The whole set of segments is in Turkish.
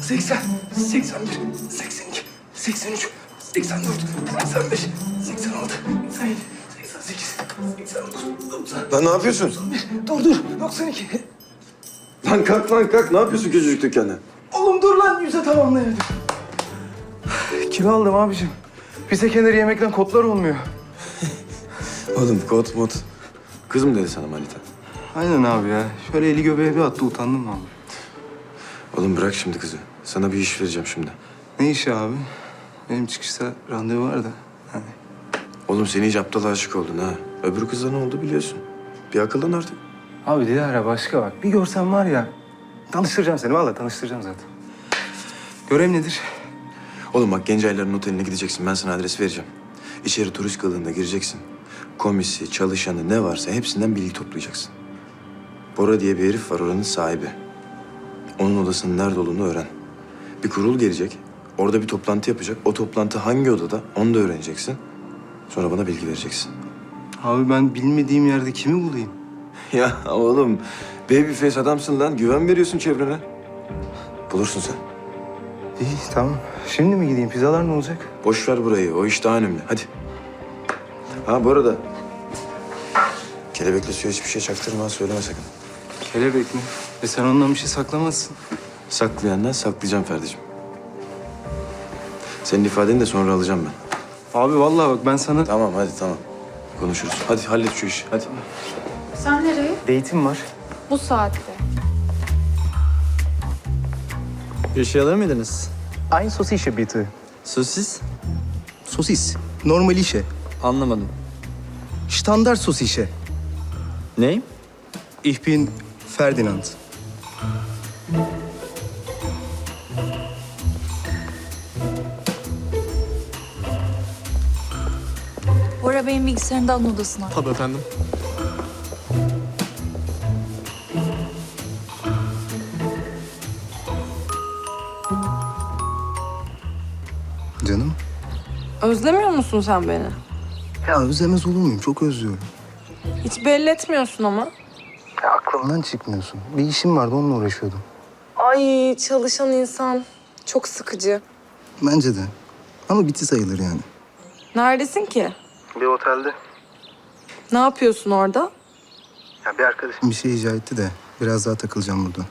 80, 81, 82, 83, 84, 85, 86, 87, 88, 89, 90. Lan ne yapıyorsun? Dur dur, 92. Lan kalk lan kalk. Ne yapıyorsun küçücük dükkanda? Oğlum dur lan, yüze tamamlayamadım. Kilo aldım abicim. Bize kenarı yemekten kotlar olmuyor. Oğlum kot mot. Kız mı dedi sana manita? Aynen abi ya. Şöyle eli göbeğe bir attı, utandım abi. Oğlum bırak şimdi kızı. Sana bir iş vereceğim şimdi. Ne işi abi? Benim çıkışta randevu var da. Hani. Oğlum sen iyice aptal aşık oldun ha. Öbür kızla ne oldu biliyorsun. Bir akıllan artık. Abi Dilara başka bak. Bir görsen var ya. Tanıştıracağım seni. Vallahi tanıştıracağım zaten. Görev nedir? Oğlum bak Gencaylar'ın oteline gideceksin. Ben sana adres vereceğim. İçeri turist kılığında gireceksin. Komisi, çalışanı ne varsa hepsinden bilgi toplayacaksın. Bora diye bir herif var oranın sahibi. Onun odasının nerede olduğunu öğren. Bir kurul gelecek. Orada bir toplantı yapacak. O toplantı hangi odada onu da öğreneceksin. Sonra bana bilgi vereceksin. Abi ben bilmediğim yerde kimi bulayım? Ya oğlum babyface adamsın lan. Güven veriyorsun çevrene. Bulursun sen. İyi tamam. Şimdi mi gideyim? Pizzalar ne olacak? Boş ver burayı. O iş daha önemli. Hadi. Ha bu arada. Kelebekle suya hiçbir şey çaktırma. Söyleme sakın. Kelebek mi? E sen ondan bir şey saklamazsın. Saklayandan saklayacağım Ferdi'cim. Senin ifadeni de sonra alacağım ben. Abi vallahi bak ben sana... Tamam hadi tamam. Konuşuruz. Hadi hallet şu işi. Hadi. Sen nereye? Date'im var. Bu saatte. Bir şey alır mıydınız? Ein Sosische bitte. Sosis? Sosis. Normal işe. Anlamadım. Standart sosişe. Ne? Ich bin Ferdinand. Bilgisayarını da alın odasına. Tabii efendim. Canım. Özlemiyor musun sen beni? Ya özlemez olur muyum? Çok özlüyorum. Hiç belli etmiyorsun ama. Ya aklımdan çıkmıyorsun. Bir işim vardı onunla uğraşıyordum. Ay çalışan insan. Çok sıkıcı. Bence de. Ama biti sayılır yani. Neredesin ki? Bir otelde. Ne yapıyorsun orada? Ya bir arkadaşım bir şey icat etti de biraz daha takılacağım burada.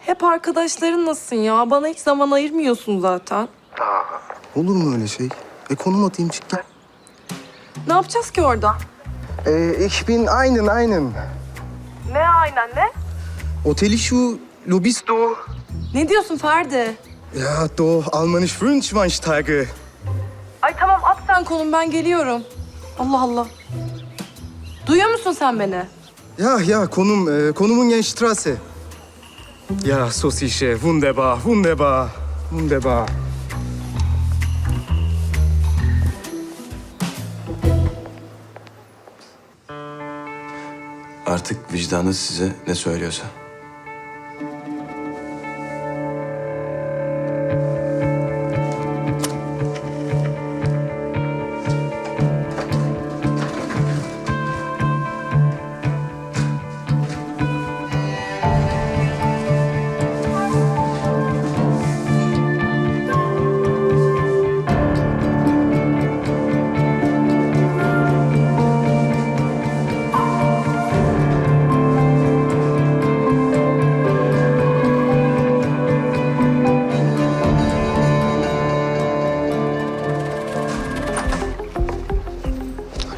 Hep arkadaşların nasılsın ya? Bana hiç zaman ayırmıyorsun zaten. Olur mu öyle şey? E konum atayım çık gel. Ne yapacağız ki orada? Ee, ich bin aynen aynen. Ne aynen ne? Oteli şu Lobisto. Ne diyorsun Ferdi? Ja, do Almanisch Wünschweinsteiger. Sen konum ben geliyorum. Allah Allah. Duyuyor musun sen beni? Ja, ja, konum, e, konumun Genstrasse. Ja, Sosische, wunderbar, wunderbar, wunderbar. Artık vicdanınız size ne söylüyorsa.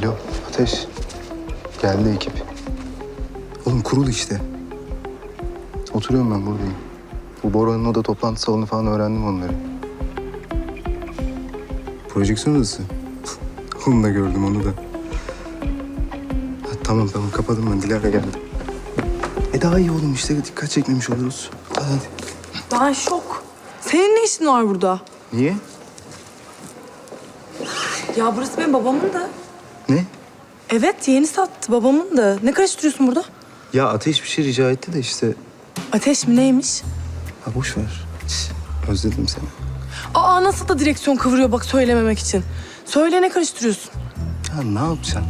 Alo, Ateş. Geldi ekip. Oğlum kurul işte. Oturuyorum ben buradayım. Bu Bora'nın oda toplantı salonu falan öğrendim onları. Projeksiyon odası. onu da gördüm onu da. Ha, tamam tamam kapadım ben. Dilara geldi. E daha iyi oğlum işte dikkat çekmemiş oluruz. Hadi hadi. Ben şok. Senin ne işin var burada? Niye? Ya burası benim babamın da. Ne? Evet yeni sattı babamın da. Ne karıştırıyorsun burada? Ya Ateş bir şey rica etti de işte. Ateş mi neymiş? Ha boş ver. Şş, özledim seni. Aa nasıl da direksiyon kıvırıyor bak söylememek için. Söyle ne karıştırıyorsun? Ya ne yapacaksın?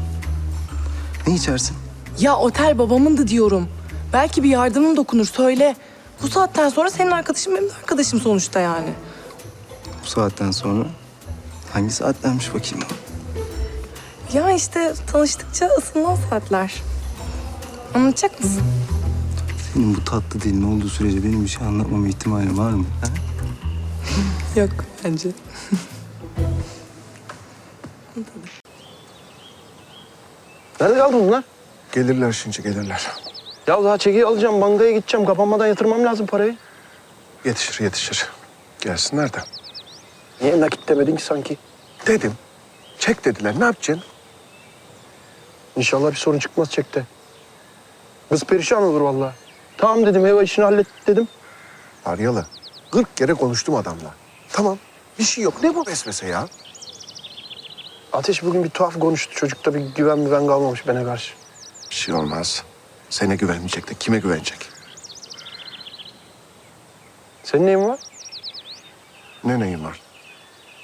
Ne içersin? Ya otel babamındı diyorum. Belki bir yardımım dokunur söyle. Bu saatten sonra senin arkadaşın benim de arkadaşım sonuçta yani. Bu saatten sonra hangi saatlermiş bakayım? Ya işte tanıştıkça ısınan saatler. Anlatacak mısın? Senin bu tatlı dilin olduğu sürece benim bir şey anlatmama ihtimali var mı? Ha? Yok bence. Nerede kaldın bunlar? Gelirler şimdi gelirler. Ya daha çeki alacağım, bankaya gideceğim. Kapanmadan yatırmam lazım parayı. Yetişir yetişir. Gelsinler de. Niye nakit demedin ki sanki? Dedim. Çek dediler. Ne yapacaksın? İnşallah bir sorun çıkmaz çekte. Kız perişan olur vallahi. Tamam dedim, ev işini hallet dedim. Aryalı. 40 kere konuştum adamla. Tamam. Bir şey yok. Ne bu vesvese ya? Ateş bugün bir tuhaf konuştu. Çocukta bir güven güven kalmamış bana karşı. Bir şey olmaz. Sana güvenmeyecek de kime güvenecek? Senin neyin var? Ne neyin var?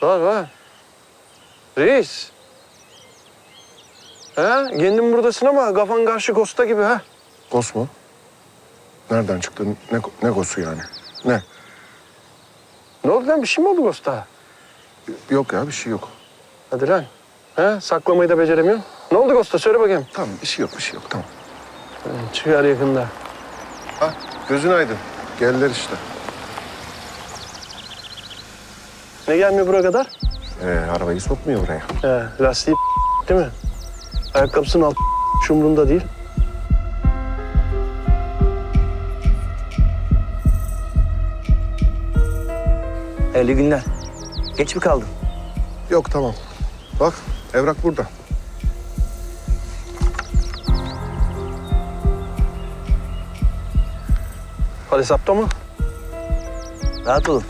Var var. Reis. Ha? Kendin buradasın ama kafan karşı Kosta gibi ha. Gos mu? Nereden çıktı? Ne, ne gosu yani? Ne? Ne oldu lan? Bir şey mi oldu Kosta? Yok ya bir şey yok. Hadi lan. Ha? Saklamayı da beceremiyorum. Ne oldu Kosta? Söyle bakayım. Tamam bir şey yok bir şey yok tamam. Çıkar yakında. Ha gözün aydın. Geldiler işte. Ne gelmiyor buraya kadar? Ee, arabayı sokmuyor buraya. He, lastiği değil mi? Ayakkabısının alt şumrunda değil. Hayırlı günler. Geç mi kaldın? Yok tamam. Bak evrak burada. Hadi sapta mı? Rahat olun.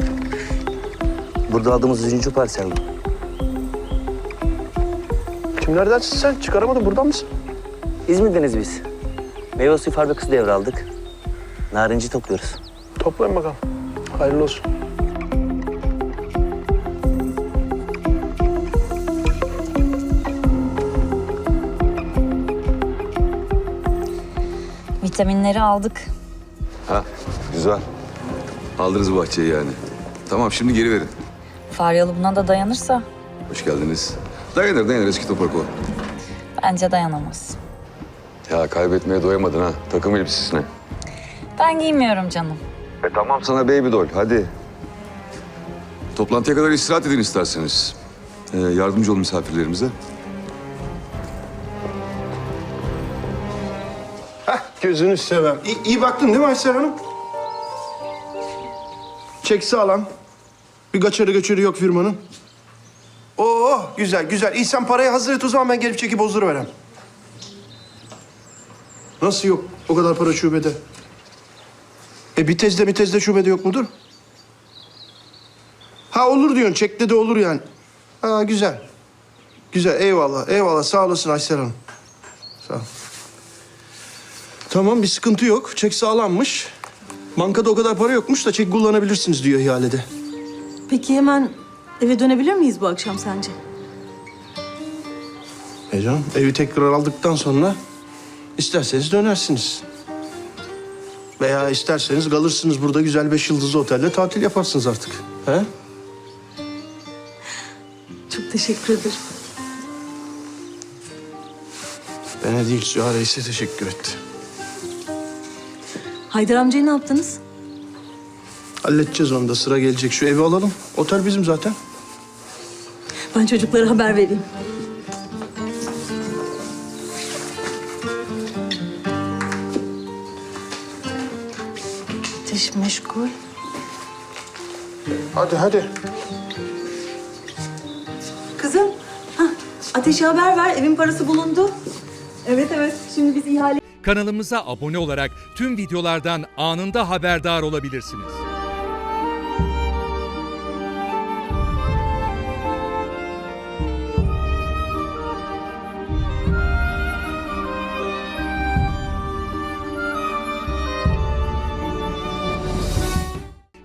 Burada aldığımız üçüncü parsel bu. Kimlerdensin sen? Çıkaramadın. Buradan mısın? İzmir'deniz biz. Meyve suyu fabrikası devraldık. Narinci topluyoruz. Toplayın bakalım. Hayırlı olsun. Vitaminleri aldık. Ha, güzel. Aldınız bu bahçeyi yani. Tamam, şimdi geri verin. Faryalı buna da dayanırsa Hoş geldiniz. Dayanır, dayanır eski toprak o. bence dayanamaz. Ya kaybetmeye doyamadın ha, takım elbisesine. Ben giymiyorum canım. E tamam sana baby doll, hadi. Toplantıya kadar istirahat edin isterseniz. Ee, yardımcı olun misafirlerimize. Gözünü sevem. İyi, iyi baktın değil mi Aysel Hanım? Çek sağlam. Bir kaçarı göçürü yok firmanın. Oo güzel güzel. İyi sen parayı hazır et o zaman ben gelip çekip bozduruverem. Nasıl yok o kadar para şubede? E Bitez'de Bitez'de şubede yok mudur? Ha olur diyorsun. Çekte de olur yani. Ha güzel. Güzel eyvallah eyvallah sağ olasın Aysel Hanım. Sağ ol. Tamam bir sıkıntı yok. Çek sağlammış. Bankada o kadar para yokmuş da çek kullanabilirsiniz diyor ihalede. Peki hemen eve dönebilir miyiz bu akşam sence? E canım evi tekrar aldıktan sonra isterseniz dönersiniz. Veya isterseniz kalırsınız burada güzel beş yıldızlı otelde tatil yaparsınız artık. He? Çok teşekkür ederim. Bana değil Süha Reis'e teşekkür etti. Haydar amcayı ne yaptınız? Halledeceğiz onu da sıra gelecek. Şu evi alalım. Otel bizim zaten. Ben çocuklara haber vereyim. Ateş meşgul. Hadi hadi. Kızım, hah, Ateş'e haber ver. Evin parası bulundu. Evet evet. Şimdi biz ihale Kanalımıza abone olarak tüm videolardan anında haberdar olabilirsiniz.